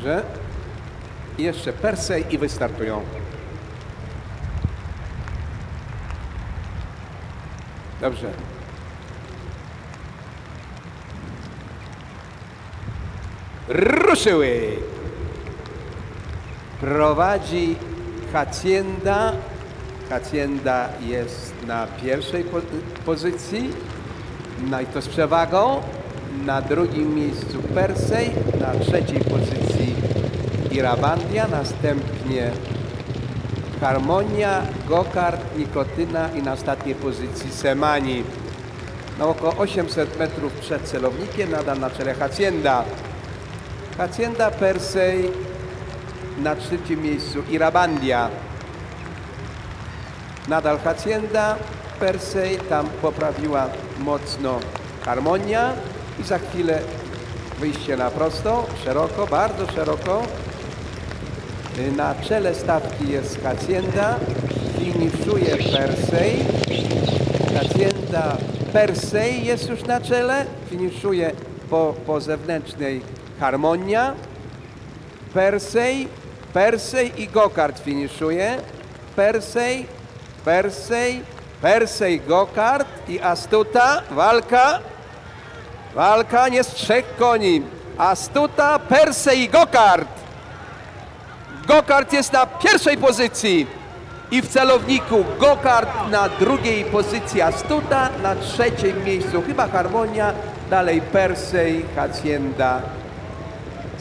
Dobrze. Jeszcze Persej i wystartują. Dobrze. Ruszyły! Prowadzi Hacienda. Hacienda jest na pierwszej po pozycji, no i to z przewagą. Na drugim miejscu Persej, na trzeciej pozycji Irabandia, następnie Harmonia, Gokart, Nikotyna i na ostatniej pozycji Semani. Na około 800 metrów przed celownikiem, nadal na czele Hacienda. Hacienda, Persej, na trzecim miejscu Irabandia. Nadal Hacienda, Persej, tam poprawiła mocno Harmonia i za chwilę wyjście na prosto, szeroko, bardzo szeroko. Na czele stawki jest Hacienda, finiszuje Persej. Hacienda Persej jest już na czele, finiszuje po, po zewnętrznej Harmonia. Persej, Persej i Gokart finiszuje. Persej, Persej, Persej, Gokart i Astuta. Walka. Walka nie z trzech koni. Astuta, Persej i Gokart. Gokart jest na pierwszej pozycji i w celowniku Gokart na drugiej pozycji Astuta, na trzecim miejscu chyba Harmonia, dalej Persej, Hacienda,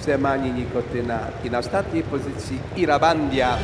Semani, Nikotyna i na ostatniej pozycji Irabandia.